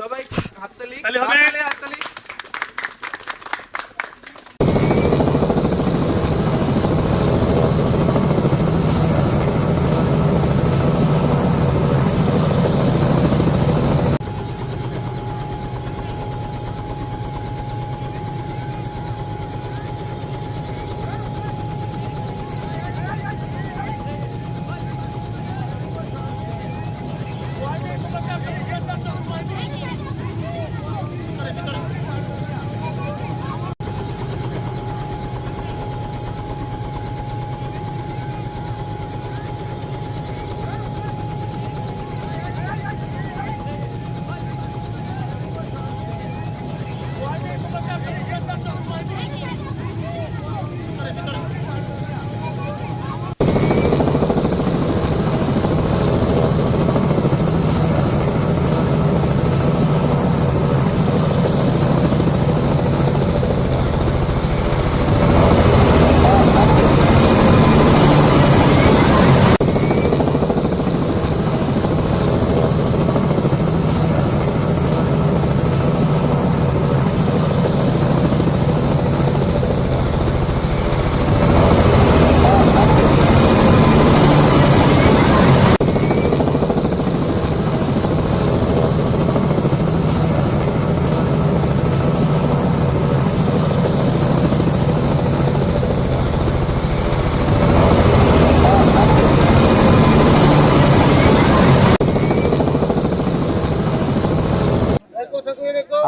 সবাই হাততালি তাহলে হবে। হাততালি,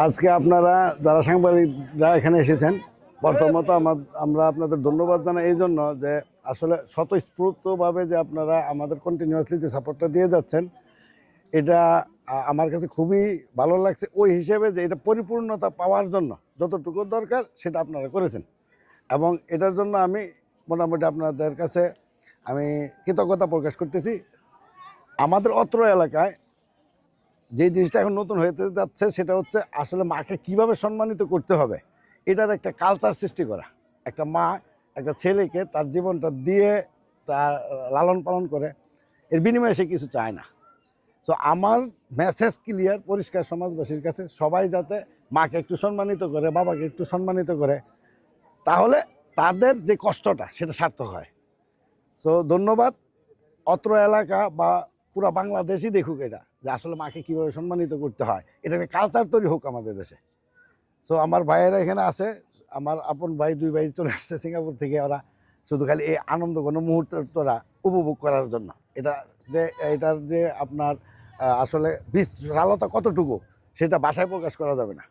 আজকে আপনারা যারা সাংবাদিকরা এখানে এসেছেন প্রথমত আমার, আমরা আপনাদের ধন্যবাদ জানাই এই জন্য যে আসলে স্বতঃস্ফূর্তভাবে যে আপনারা আমাদের কন্টিনিউয়াসলি যে সাপোর্টটা দিয়ে যাচ্ছেন, এটা আমার কাছে খুবই ভালো লাগছে। ওই হিসেবে যে এটা পরিপূর্ণতা পাওয়ার জন্য যতটুকু দরকার সেটা আপনারা করেছেন। এবং এটার জন্য আমি মোটামুটি আপনাদের কাছে আমি কৃতজ্ঞতা প্রকাশ করতেছি। আমাদের অত্র এলাকায় যে জিনিসটা এখন নতুন হতে যাচ্ছে সেটা হচ্ছে আসলে মাকে কীভাবে সম্মানিত করতে হবে, এটার একটা কালচার সৃষ্টি করা। একটা মা একটা ছেলেকে তার জীবনটা দিয়ে তার লালন পালন করে, এর বিনিময়ে সে কিছু চায় না। তো আমার মেসেজ ক্লিয়ার পরিষ্কার সমাজবাসীর কাছে, সবাই যাতে মাকে একটু সম্মানিত করে, বাবাকে একটু সম্মানিত করে, তাহলে তাদের যে কষ্টটা সেটা সার্থক হয়। তো ধন্যবাদ, অত্র এলাকা বা পুরো বাংলাদেশই দেখুক এটা। যে আসলে মাকে কীভাবে সম্মানিত করতে হয়, এটা একটা কালচার তৈরি হোক আমাদের দেশে। তো আমার ভাইয়েরা এখানে আছে, আমার আপন ভাই, দুই ভাই চলে আসছে সিঙ্গাপুর থেকে ওরা শুধু খালি এই আনন্দ কোনো মুহূর্তটা উপভোগ করার জন্য। এটা যে, এটার যে আপনার আসলে বিশালতা কতটুকু, সেটা বাসায় প্রকাশ করা যাবে না।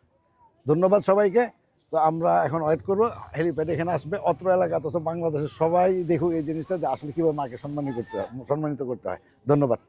ধন্যবাদ সবাইকে। তো আমরা এখন ওয়েট করব হেলিপ্যাড এখানে আসবে, অত্র এলাকা তথা বাংলাদেশের সবাই দেখুক এই জিনিসটা যে আসলে কীভাবে মাকে সম্মানিত করতে হয়, সম্মানিত করতে হয়। ধন্যবাদ।